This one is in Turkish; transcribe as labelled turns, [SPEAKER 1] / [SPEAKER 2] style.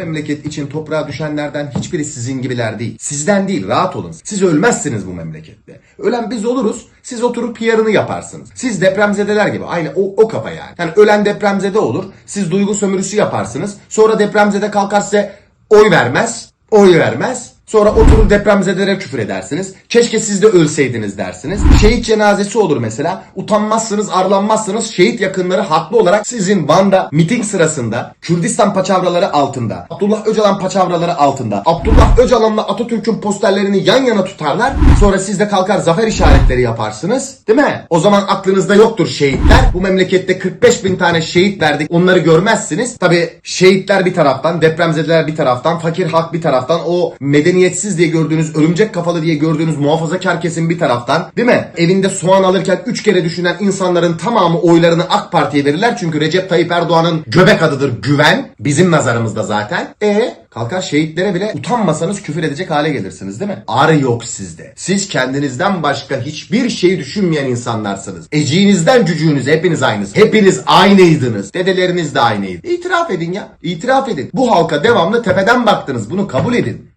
[SPEAKER 1] memleket için toprağa düşenlerden hiçbiri sizin gibiler değil. Sizden değil rahat olun. Siz ölmezsiniz bu memlekette. Ölen biz oluruz. Siz oturup PR'ını yaparsınız. Siz depremzedeler gibi. Aynı o, o kafa yani. Yani ölen depremzede olur. Siz duygu sömürüsü yaparsınız. Sonra depremzede kalkar size oy vermez. Oy vermez. Sonra oturur depremzedelere küfür edersiniz. Keşke siz de ölseydiniz dersiniz. Şehit cenazesi olur mesela. Utanmazsınız, arlanmazsınız. Şehit yakınları haklı olarak sizin Van'da miting sırasında Kürdistan paçavraları altında, Abdullah Öcalan paçavraları altında, Abdullah Öcalan'la Atatürk'ün posterlerini yan yana tutarlar. Sonra siz de kalkar zafer işaretleri yaparsınız. Değil mi? O zaman aklınızda yoktur şehitler. Bu memlekette 45 bin tane şehit verdik. Onları görmezsiniz. Tabi şehitler bir taraftan, depremzedeler bir taraftan, fakir halk bir taraftan, o medeniyetsiz diye gördüğünüz, örümcek kafalı diye gördüğünüz muhafazakar kesim bir taraftan. Değil mi? Evinde soğan alırken 3 kere düşünen insanların tamamı oylarını AK Parti'ye verirler. Çünkü Recep Tayyip Erdoğan'ın göbek adıdır güven. Bizim nazarımızda zaten. E kalkar şehitlere bile utanmasanız küfür edecek hale gelirsiniz değil mi? Arı yok sizde. Siz kendinizden başka hiçbir şeyi düşünmeyen insanlarsınız. Eciğinizden cücüğünüz hepiniz aynısınız. Hepiniz aynıydınız. Dedeleriniz de aynıydı. İtiraf edin ya. İtiraf edin. Bu halka devamlı tepeden baktınız. Bunu kabul edin.